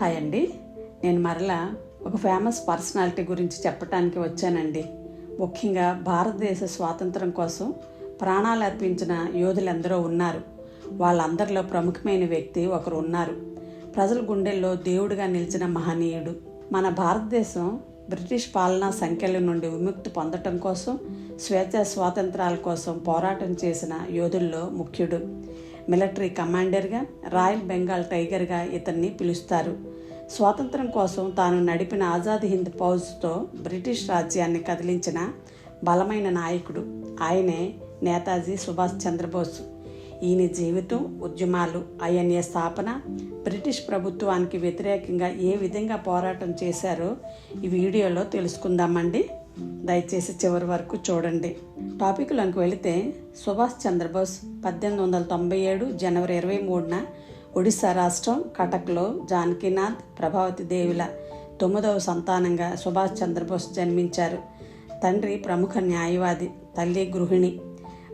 Hi అండి. నేను మరలా ఒక ఫేమస్ పర్సనాలిటీ గురించి చెప్పటానికి వచ్చానండి. ముఖ్యంగా భారతదేశ స్వాతంత్రం కోసం ప్రాణాలు అర్పించిన యోధులందరూ ఉన్నారు. వాళ్ళందరిలో ప్రముఖమైన వ్యక్తి ఒకరు ఉన్నారు. ప్రజల గుండెల్లో దేవుడిగా నిలిచిన మహనీయుడు. మన భారతదేశం బ్రిటిష్ పాలనా సంఖ్యల నుండి విముక్తి పొందటం కోసం స్వేచ్ఛ స్వాతంత్రాల కోసం పోరాటం చేసిన యోధుల్లో ముఖ్యుడు. మిలిటరీ కమాండర్గా రాయల్ బెంగాల్ టైగర్గా ఇతన్ని పిలుస్తారు. స్వాతంత్రం కోసం తాను నడిపిన ఆజాద్ హింద్ ఫౌజ్తో బ్రిటిష్ రాజ్యాన్ని కదిలించిన బలమైన నాయకుడు ఆయనే నేతాజీ సుభాష్ చంద్రబోస్. ఈయన జీవితం ఉద్యమాలు ఐఎన్ఏ స్థాపన బ్రిటిష్ ప్రభుత్వానికి వ్యతిరేకంగా ఏ విధంగా పోరాటం చేశారో ఈ వీడియోలో తెలుసుకుందామండి. దయచేసి చివరి వరకు చూడండి. టాపిక్లోకి వెళితే సుభాష్ చంద్రబోస్ పద్దెనిమిది వందల తొంభై ఏడు జనవరి ఇరవై మూడున ఒడిశా రాష్ట్రం కటక్లో జానకీనాథ్ ప్రభావతి దేవుల తొమ్మిదవ సంతానంగా సుభాష్ చంద్రబోస్ జన్మించారు. తండ్రి ప్రముఖ న్యాయవాది తల్లి గృహిణి.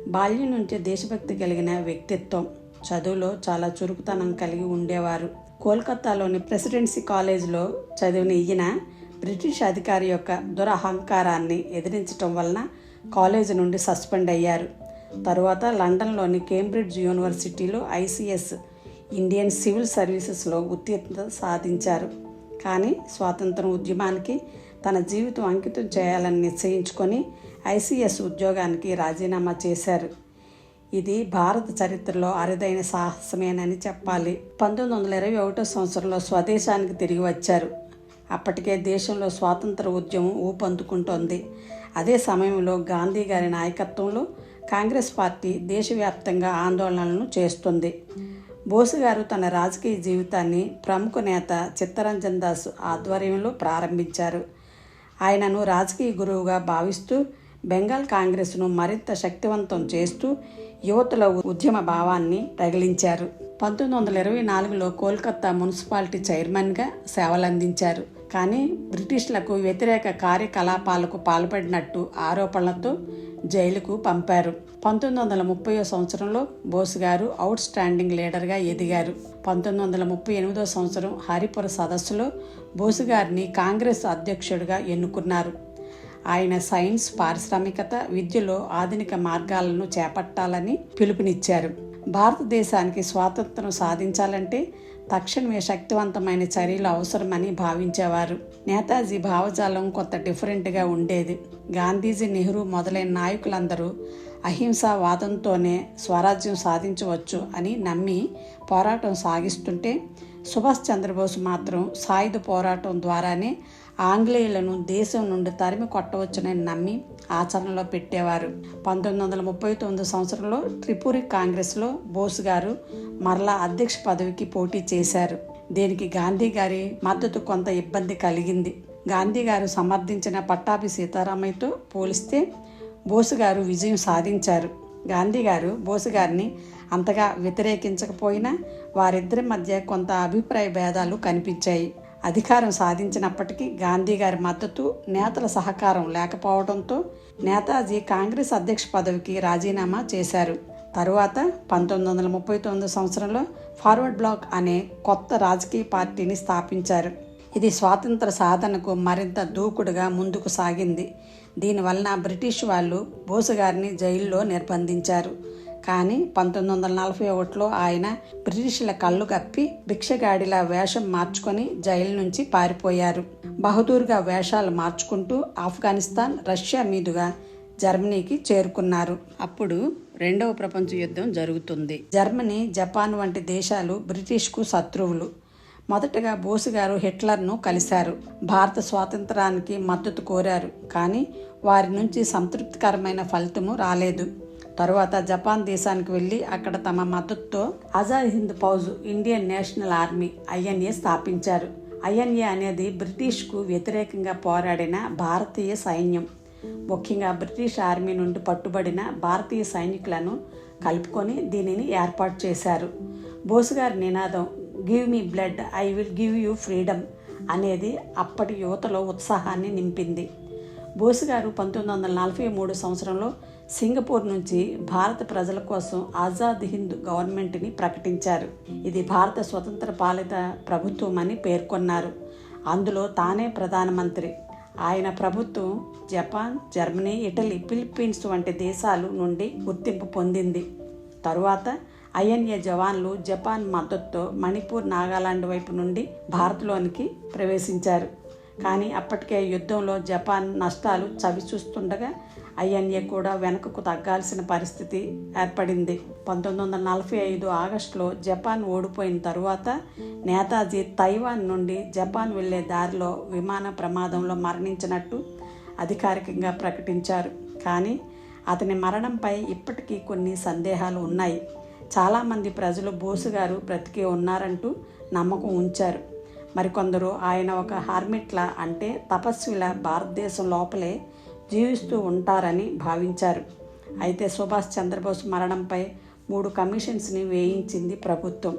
బాల్యం నుంచే దేశభక్తి కలిగిన వ్యక్తిత్వం. చదువులో చాలా చురుకుతనం కలిగి ఉండేవారు. కోల్కతాలోని ప్రెసిడెన్సీ కాలేజీలో చదివిన ఈయన బ్రిటిష్ అధికారి యొక్క దురహంకారాన్ని ఎదిరించటం వలన కాలేజీ నుండి సస్పెండ్ అయ్యారు. తరువాత లండన్లోని కేంబ్రిడ్జ్ యూనివర్సిటీలో ఐసిఎస్ ఇండియన్ సివిల్ సర్వీసెస్లో ఉత్తీర్ణత సాధించారు. కానీ స్వాతంత్ర ఉద్యమానికి తన జీవితం అంకితం చేయాలని నిశ్చయించుకొని ఐసిఎస్ ఉద్యోగానికి రాజీనామా చేశారు. ఇది భారత చరిత్రలో అరుదైన సాహసమేనని చెప్పాలి. పంతొమ్మిది వందల ఇరవై ఒకటో సంవత్సరంలో స్వదేశానికి తిరిగి వచ్చారు. అప్పటికే దేశంలో స్వాతంత్ర ఉద్యమం ఊపందుకుంటోంది. అదే సమయంలో గాంధీ గారి నాయకత్వంలో కాంగ్రెస్ పార్టీ దేశవ్యాప్తంగా ఆందోళనలను చేస్తుంది. బోసు గారు తన రాజకీయ జీవితాన్ని ప్రముఖ నేత చిత్తరంజన్ దాస్ ఆధ్వర్యంలో ప్రారంభించారు. ఆయనను రాజకీయ గురువుగా భావిస్తూ బెంగాల్ కాంగ్రెస్ను మరింత శక్తివంతం చేస్తూ యువతుల ఉద్యమ భావాన్ని రగిలించారు. పంతొమ్మిది వందల ఇరవై నాలుగులో కోల్కతా మున్సిపాలిటీ చైర్మన్గా సేవలందించారు. కానీ బ్రిటిష్లకు వ్యతిరేక కార్యకలాపాలకు పాల్పడినట్టు ఆరోపణలతో జైలుకు పంపారు. పంతొమ్మిది వందల ముప్పై సంవత్సరంలో బోస్ గారు అవుట్ స్టాండింగ్ లీడర్గా ఎదిగారు. పంతొమ్మిది వందల ముప్పై ఎనిమిదో సంవత్సరం హరిపుర సదస్సులో బోసు గారిని కాంగ్రెస్ అధ్యక్షుడిగా ఎన్నుకున్నారు. ఆయన సైన్స్ పారిశ్రామికత విద్యలో ఆధునిక మార్గాలను చేపట్టాలని పిలుపునిచ్చారు. భారతదేశానికి స్వాతంత్రం సాధించాలంటే తక్షణమే శక్తివంతమైన చర్యలు అవసరమని భావించేవారు. నేతాజీ భావజాలం కొంత డిఫరెంట్గా ఉండేది. గాంధీజీ నెహ్రూ మొదలైన నాయకులందరూ అహింసావాదంతోనే స్వరాజ్యం సాధించవచ్చు అని నమ్మి పోరాటం సాగిస్తుంటే సుభాష్ చంద్రబోస్ మాత్రం సాయుధ పోరాటం ద్వారానే ఆంగ్లేయులను దేశం నుండి తరిమి కొట్టవచ్చునని నమ్మి ఆచరణలో పెట్టేవారు. పంతొమ్మిది వందల ముప్పై తొమ్మిది సంవత్సరంలో త్రిపురి కాంగ్రెస్లో బోస్ గారు మరలా అధ్యక్ష పదవికి పోటీ చేశారు. దీనికి గాంధీ గారి మద్దతు కొంత ఇబ్బంది కలిగింది. గాంధీ గారు సమర్థించిన పట్టాభి సీతారామయ్యతో పోలిస్తే బోసు గారు విజయం సాధించారు. గాంధీ గారు బోసు గారిని అంతగా వ్యతిరేకించకపోయినా వారిద్దరి మధ్య కొంత అభిప్రాయ భేదాలు కనిపించాయి. అధికారం సాధించినప్పటికీ గాంధీ గారి మద్దతు నేతల సహకారం లేకపోవడంతో నేతాజీ కాంగ్రెస్ అధ్యక్ష పదవికి రాజీనామా చేశారు. తరువాత పంతొమ్మిది వందల ముప్పై తొమ్మిది సంవత్సరంలో ఫార్వర్డ్ బ్లాక్ అనే కొత్త రాజకీయ పార్టీని స్థాపించారు. ఇది స్వాతంత్ర సాధనకు మరింత దూకుడుగా ముందుకు సాగింది. దీనివలన బ్రిటిష్ వాళ్ళు బోసు గారిని జైల్లో నిర్బంధించారు. కానీ పంతొమ్మిది వందల నలభై ఒకటిలో ఆయన బ్రిటిష్ల కళ్ళు కప్పి భిక్షగాడిలా వేషం మార్చుకొని జైలు నుంచి పారిపోయారు. బహదూర్గా వేషాలు మార్చుకుంటూ ఆఫ్ఘనిస్తాన్ రష్యా మీదుగా జర్మనీకి చేరుకున్నారు. అప్పుడు రెండవ ప్రపంచ యుద్ధం జరుగుతుంది. జర్మనీ జపాన్ వంటి దేశాలు బ్రిటిష్కు శత్రువులు. మొదటగా బోసు గారు హిట్లర్ను కలిశారు. భారత స్వాతంత్రానికి మద్దతు కోరారు. కానీ వారి నుంచి సంతృప్తికరమైన ఫలితము రాలేదు. తరువాత జపాన్ దేశానికి వెళ్ళి అక్కడ తమ మద్దతుతో Azad Hind Fauj Indian National Army INA స్థాపించారు. ఐఎన్ఏ అనేది బ్రిటిష్కు వ్యతిరేకంగా పోరాడిన భారతీయ సైన్యం. ముఖ్యంగా బ్రిటిష్ ఆర్మీ నుండి పట్టుబడిన భారతీయ సైనికులను కలుపుకొని దీనిని ఏర్పాటు చేశారు. బోసు గారి నినాదం give me blood I will give you freedom అనేది అప్పటి యువతలో ఉత్సాహాన్ని నింపింది. బోసు గారు పంతొమ్మిది వందల నలభై మూడు సంవత్సరంలో సింగపూర్ నుంచి భారత ప్రజల కోసం ఆజాద్ హింద్ గవర్నమెంట్ని ప్రకటించారు. ఇది భారత స్వతంత్ర పాలిత ప్రభుత్వం అని పేర్కొన్నారు. అందులో తానే ప్రధానమంత్రి. ఆయన ప్రభుత్వం జపాన్ జర్మనీ ఇటలీ ఫిలిప్పీన్స్ వంటి దేశాలు నుండి గుర్తింపు పొందింది. తరువాత ఐఎన్ఏ జవాన్లు జపాన్ మద్దతుతో మణిపూర్ నాగాలాండ్ వైపు నుండి భారత్లోనికి ప్రవేశించారు. కానీ అప్పటికే యుద్ధంలో జపాన్ నష్టాలు చవి చూస్తుండగా ఐఎన్ఏ కూడా వెనుకకు తగ్గాల్సిన పరిస్థితి ఏర్పడింది. పంతొమ్మిది వందల నలభై ఐదు ఆగస్టులో జపాన్ ఓడిపోయిన తరువాత నేతాజీ తైవాన్ నుండి జపాన్ వెళ్ళే దారిలో విమాన ప్రమాదంలో మరణించినట్టు అధికారికంగా ప్రకటించారు. కానీ అతని మరణంపై ఇప్పటికీ కొన్ని సందేహాలు ఉన్నాయి. చాలామంది ప్రజలు బోసు గారు బ్రతికే ఉన్నారంటూ నమ్మకం ఉంచారు. మరికొందరు ఆయన ఒక హార్మిట్ల అంటే తపస్విల భారతదేశం లోపలే జీవిస్తూ ఉంటారని భావించారు. అయితే సుభాష్ చంద్రబోస్ మరణంపై మూడు కమిషన్స్ని వేయించింది ప్రభుత్వం.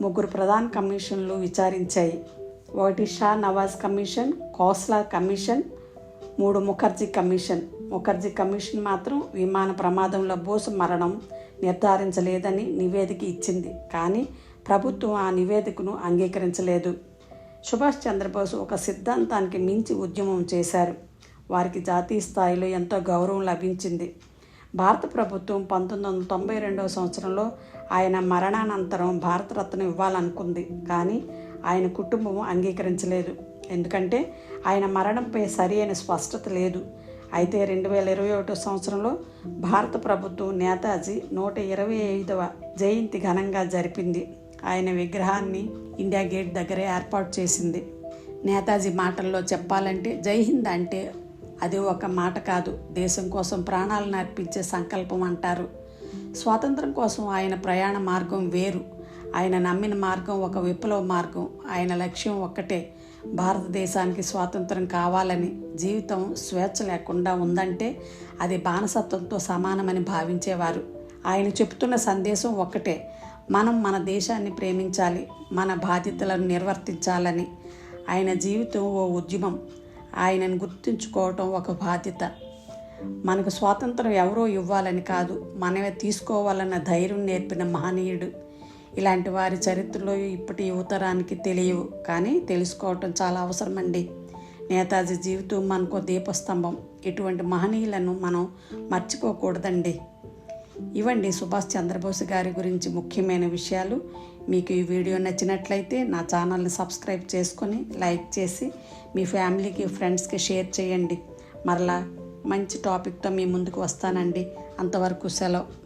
ముగ్గురు ప్రధాన కమిషన్లు విచారించాయి. ఒకటి షా నవాజ్ కమిషన్ కోస్లా కమిషన్ మూడు ముఖర్జీ కమిషన్. ముఖర్జీ కమిషన్ మాత్రం విమాన ప్రమాదంలో బోసు మరణం నిర్ధారించలేదని నివేదిక ఇచ్చింది. కానీ ప్రభుత్వం ఆ నివేదికను అంగీకరించలేదు. సుభాష్ చంద్రబోస్ ఒక సిద్ధాంతానికి మించి ఉద్యమం చేశారు. వారికి జాతీయ స్థాయిలో ఎంతో గౌరవం లభించింది. భారత ప్రభుత్వం పంతొమ్మిది వందల తొంభై రెండవ సంవత్సరంలో ఆయన మరణానంతరం భారతరత్న ఇవ్వాలనుకుంది. కానీ ఆయన కుటుంబం అంగీకరించలేదు. ఎందుకంటే ఆయన మరణంపై సరి అయిన స్పష్టత లేదు. అయితే రెండు వేల ఇరవై ఒకటో సంవత్సరంలో భారత ప్రభుత్వం నేతాజీ నూట ఇరవై ఐదవ జయంతి ఘనంగా జరిపింది. ఆయన విగ్రహాన్ని ఇండియా గేట్ దగ్గరే ఏర్పాటు చేసింది. నేతాజీ మాటల్లో చెప్పాలంటే జై హింద్ అంటే అది ఒక మాట కాదు. దేశం కోసం ప్రాణాలను అర్పించే సంకల్పం అంటారు. స్వాతంత్రం కోసం ఆయన ప్రయాణ మార్గం వేరు. ఆయన నమ్మిన మార్గం ఒక విప్లవ మార్గం. ఆయన లక్ష్యం ఒక్కటే. భారతదేశానికి స్వాతంత్రం కావాలని జీవితం స్వేచ్ఛ లేకుండా ఉందంటే అది బానిసత్వంతో సమానమని భావించేవారు. ఆయన చెప్తున్న సందేశం ఒక్కటే. మనం మన దేశాన్ని ప్రేమించాలి. మన బాధ్యతలను నిర్వర్తించాలని. ఆయన జీవితం ఓ ఉద్యమం. ఆయనను గుర్తుంచుకోవటం ఒక బాధ్యత. మనకు స్వాతంత్రం ఎవరో ఇవ్వాలని కాదు మనమే తీసుకోవాలన్న ధైర్యం నేర్పిన మహనీయుడు. ఇలాంటి వారి చరిత్రలో ఇప్పటి యువతరానికి తెలియవు కానీ తెలుసుకోవటం చాలా అవసరమండి. నేతాజీ జీవితం మనకు దీపస్తంభం. ఇటువంటి మహనీయులను మనం మర్చిపోకూడదండి. ఇవండి సుభాష్ చంద్రబోస్ గారి గురించి ముఖ్యమైన విషయాలు. మీకు ఈ వీడియో నచ్చినట్లయితే నా ఛానల్ని సబ్స్క్రైబ్ చేసుకొని లైక్ చేసి మీ ఫ్యామిలీకి ఫ్రెండ్స్కి షేర్ చేయండి. మరలా మంచి టాపిక్తో మీ ముందుకు వస్తానండి. అంతవరకు సెలవు.